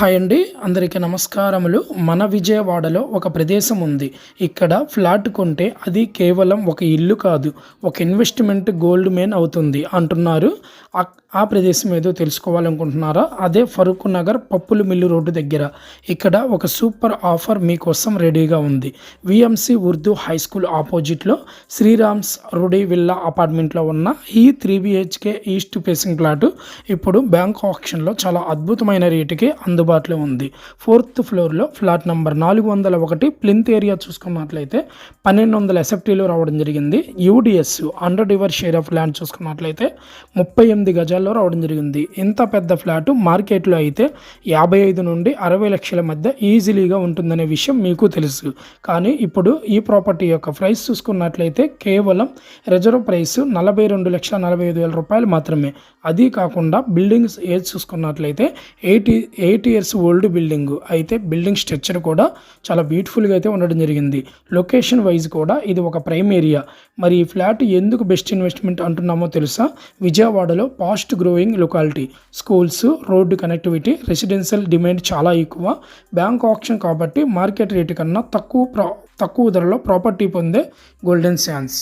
Hi అండి. అందరికీ నమస్కారములు. మన విజయవాడలో ఒక ప్రదేశం ఉంది. ఇక్కడ ఫ్లాట్ కొంటే అది కేవలం ఒక ఇల్లు కాదు. ఒక ఇన్వెస్ట్మెంట్ గోల్డ్ మెయిన్ అవుతుంది అంటున్నారు. ఆ- ప్రదేశం ఏదో తెలుసుకోవాలనుకుంటున్నారా? అదే ఫరూక్ నగర్ పప్పుల మిల్లు రోడ్డు దగ్గర. ఇక్కడ ఒక సూపర్ ఆఫర్ మీకోసం రెడీగా ఉంది. విఎంసి ఉర్దూ హై స్కూల్ ఆపోజిట్లో శ్రీరామ్స్ రుడి విల్లా అపార్ట్మెంట్లో ఉన్న ఈ three BHK east facing plot ఇప్పుడు బ్యాంక్ ఆప్షన్లో చాలా అద్భుతమైన రేటుకి అందుబాటులో ఉంది. ఫోర్త్ ఫ్లోర్లో ఫ్లాట్ నంబర్ నాలుగు వందల ఒకటి ప్లింత్ ఏరియా చూసుకున్నట్లయితే పన్నెండు వందల ఎస్ఎఫ్టీలో రావడం జరిగింది. UDS under డివర్ share of land చూసుకున్నట్లయితే ముప్పై ఎనిమిది రూపాయల్లో రావడం జరిగింది. ఇంత పెద్ద ఫ్లాట్ మార్కెట్లో అయితే యాభై ఐదు నుండి అరవై లక్షల మధ్య ఈజీలీగా ఉంటుందనే విషయం మీకు తెలుసు. కానీ ఇప్పుడు ఈ ప్రాపర్టీ యొక్క ప్రైస్ చూసుకున్నట్లయితే కేవలం రిజర్వ్ ప్రైస్ నలభై రెండు లక్షల నలభై ఐదు వేల రూపాయలు మాత్రమే. అది కాకుండా బిల్డింగ్స్ ఏజ్ చూసుకున్నట్లయితే eighty eight years old building. అయితే బిల్డింగ్ స్ట్రక్చర్ కూడా చాలా బ్యూటిఫుల్గా అయితే ఉండడం జరిగింది. లొకేషన్ వైజ్ కూడా ఇది ఒక ప్రైమ్ ఏరియా. మరి ఈ ఫ్లాట్ ఎందుకు బెస్ట్ ఇన్వెస్ట్మెంట్ అంటున్నామో తెలుసా? విజయవాడలో fast fast growing locality schools road connectivity residential demand చాలా ఎక్కువ. బ్యాంక్ ఆప్షన్ కాబట్టి మార్కెట్ రేటు కన్నా తక్కువ ప్రా తక్కువ ధరలో ప్రాపర్టీ పొందే గోల్డెన్ ఛాన్స్